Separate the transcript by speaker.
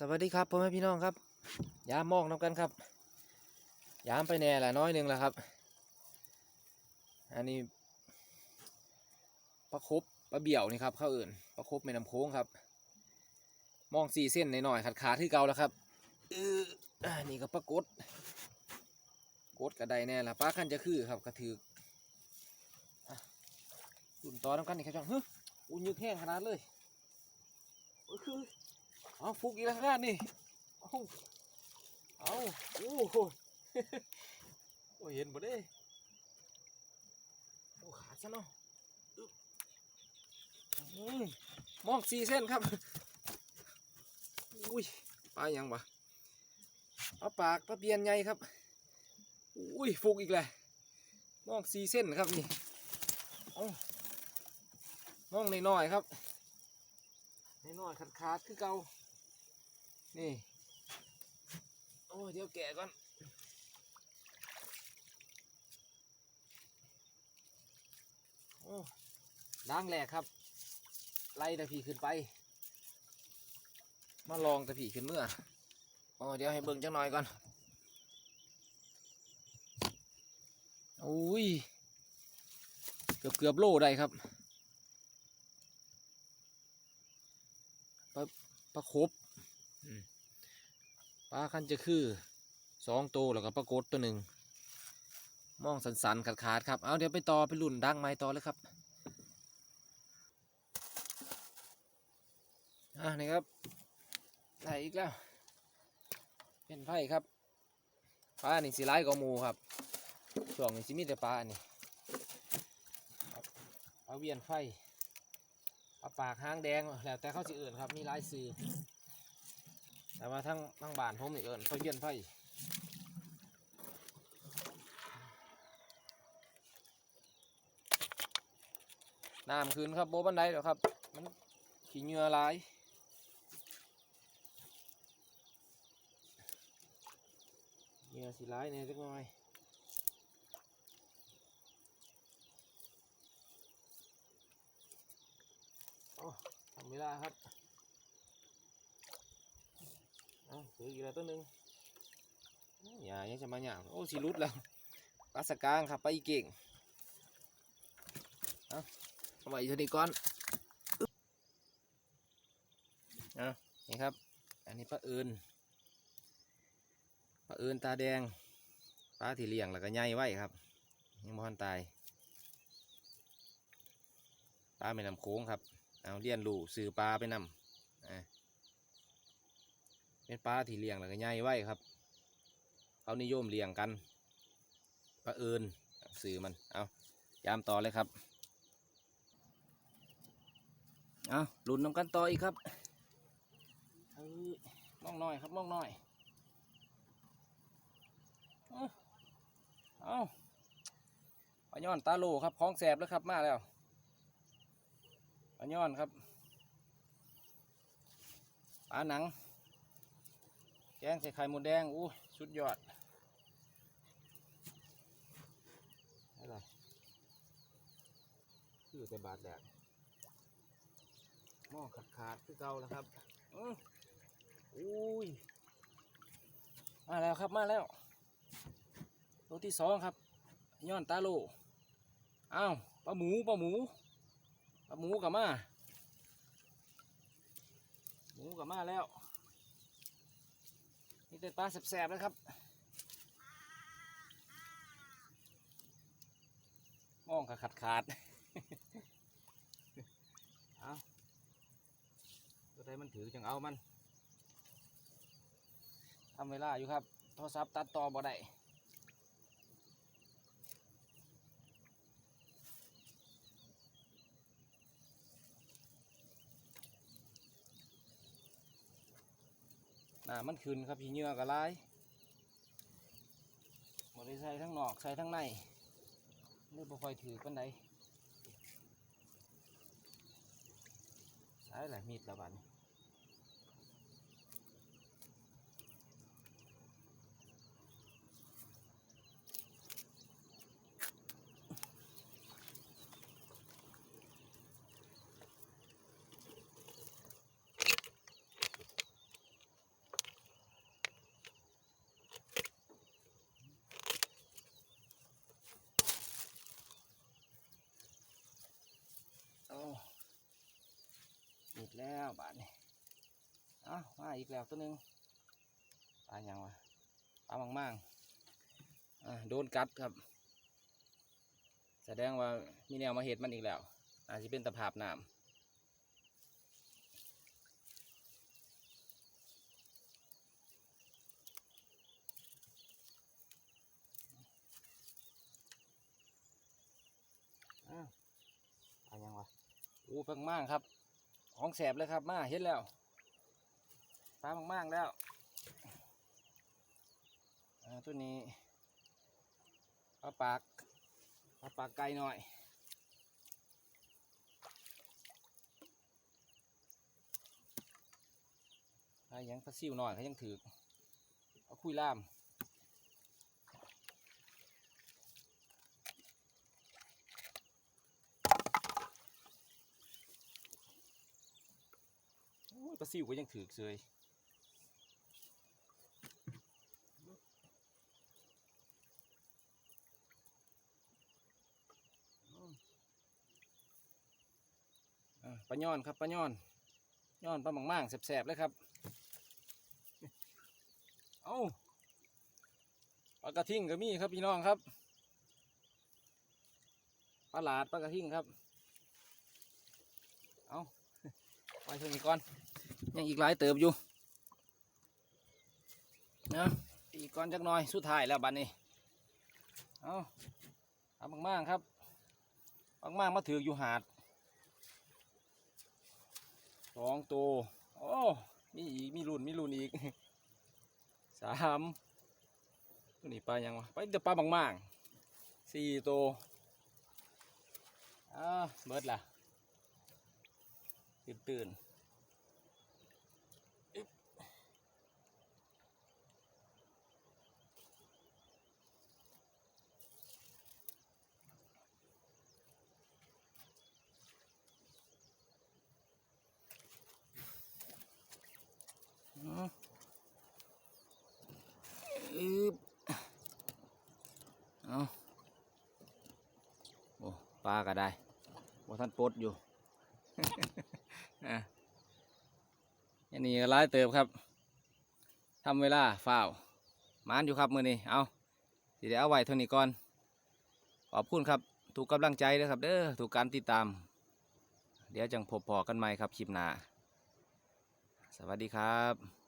Speaker 1: สวัสดีครับพ่อแม่พี่น้องครับ ยามมองน้ำกันครับ ยามไปแน่ละน้อยหนึ่งแล้วครับ อันนี้ประคบประเบี่ยวนี่ครับเข้าอื่นประคบแม่น้ำโค้งครับ มองสี่เส้นหน่อยๆขาดขาที่เก่าแล้วครับเออนี่ก็ปรากฏกดกระไดแน่ละป้าขันจะคือครับกระถืออตุ่นต่อน้ำกันนี่ครับจังเฮ้ยอุ่นยึกแห้งขนาดเลยโอ้ยคือ เอาฟุกอีกแล้วครับนี่เอาเอาโอ้โหโอ้เห็นบ่ได้โอ้ขาดซะเนาะอือมองสี่เส้นครับอุ้ยปลายังวะปลาปากปลาเบียนใหญ่ครับอุ้ยฟุกอีกเลยมองสี่เส้นครับนี่เอมองน้อยๆครับน้อยๆขาดๆคือเก่า นี่ โอ้ยเดี๋ยวแกะก่อนโอ้ล้างแหลกครับ ไล่ตะผีขึ้นไป มาลองตะผีขึ้นเมื่อโอ้เดี๋ยวให้เบิ่งจังหน่อยก่อนโอ้ย เกือบเกือบโลได้ครับปลาปลาครบอืม ปลาคันจะคือสองตัวแล้วก็ปลากดตัวหนึ่งมองสันๆขาดๆครับ เอาเดี๋ยวไปต่อไปลุ่นดังไม้ต่อเลยครับอะนี่ครับไหลอีกแล้ว เป็นไผ่ครับปลานี่สีไล่กวาหมูครับช่วงนี้สิมีแต่ปลาอันนี้ครับปลาเวียนไฟปลาปากหางแดงแล้วแต่เขาสิเอื่นครับมีลายซื้อ แต่ว่าทั้งทั้งบ้านผมนี่เอื่นเขาเวียนไฟน้ำคืนครับโบบันไดเดี๋ยวครับ มันขี้เหงื่อหลายเหงื่อสิหลายเนี่ยจักหน่อยโอ้ทำเวลาครับ เอาถืออีกแล้วตัวหนึ่งอย่ายังจะมาหยาบโอ้สิรุดแล้วปลาสกางครับปลาอีเก่งเอาไว้เท่านี้ก่อนเอานี่ครับ อันนี้ปลาเอินปลาเอินตาแดงปลาที่เลี้ยงแล้วก็ใหญ่ไว้ครับ ยังบ่ทันตายปลาไม่นำโค้งครับเอาเลี้ยนลูกซื้อปลาไปนำอ่า เป็นปลาที่เลี้ยงแล้วก็ใหญ่ไว้ครับ เขานิยมเลี้ยงกันปลาเอินซื้อมัน เอายามต่อเลยครับ เอาลุนน้ำกันต่ออีกครับเอ้ยมองหน่อยครับมองหน่อยเอาเอาปลาย้อนตาโลครับคล้องแสบแล้วครับมาแล้วปลาย้อนครับปลาหนัง แกงใส่ไข่หมูแดงอู้สุดยอดอะไรคือแต่บาทแดดหม้อขาดขาดๆคือเก่าแล้วครับอื้ออุ้ยมาแล้วครับมาแล้วตัวที่สองครับย้อนตาโลอ้าวปลาหมูปลาหมูปลาหมูกลับมา หมูกลับมาแล้ว นี่เป็นปลาแสบๆนะครับ มองขาดขาดๆเอาตัวใดมันถือจังเอามันทำเวลาอยู่ครับ โทรศัพท์ตัดต่อบ่ได้ น่ามันขึ้นครับพี่เหงื่อกระไรบ่ได้ใส่ทั้งนอกใส่ทั้งในนี่บ่ค่อยถือกันไดใช่หลายมีดละบัดน มาอีกแล้วตัวหนึงปลาหยังวะปลามังมังๆอ่าโดนกัดครับ แสดงว่ามีแนวมาเห็ดมันอีกแล้ว อาจจะเป็นตะภาพน้ำอ้าวปลาหยังวะโอ้ปังมากครับ ของแสบเลยครับ มาเห็นแล้ว ปลามาก ๆ แล้วตัวนี้ปลาปากปลาปากไก่หน่อยปลายังปลาซิวหน่อยเขายังถือเอาคุยล่ามโอ้ยปลาซิวก็ยังถือเสย ปลาย่อนครับปลาย่อนย่อนปลาหมังม่างๆแสบๆเลยครับ เอาปลากระทิ่งก็มีครับพี่น้องครับปลาหลาดปลากระทิ่งครับ เอาไปเท่านี้ก่อนยังอีกหลายเติบอยู่นะอีกก่อนจักหน่อยสุดท้ายแล้วบัดนี้เอาเอามากๆครับมากๆมาถืออยู่หาด สองตัวโอ้มีอีกมีรุ่นมีรุ่นอีกสามตัวนี้ปลายังวะไปแต่ปลาบางมากสี่ตัวอ่าเบิดล่ะตื่นตื่นอึ๊บอืม อึบเอาโอ้ ปลาก็ได้ว่าท่านปดอยู่อันนี้ก็ร้ายเติบครับทำเวลาฝ้าวมานอยู่ครับมือนี้เอาสิเดี๋ยวเอาไว้เท่านี้ก่อนขอบคุณครับ ถูกกำลังใจเลยครับเด้อถูกการติดตาม เดี๋ยวจังพบพอกันใหม่ครับคลิปหน้าสวัสดีครับ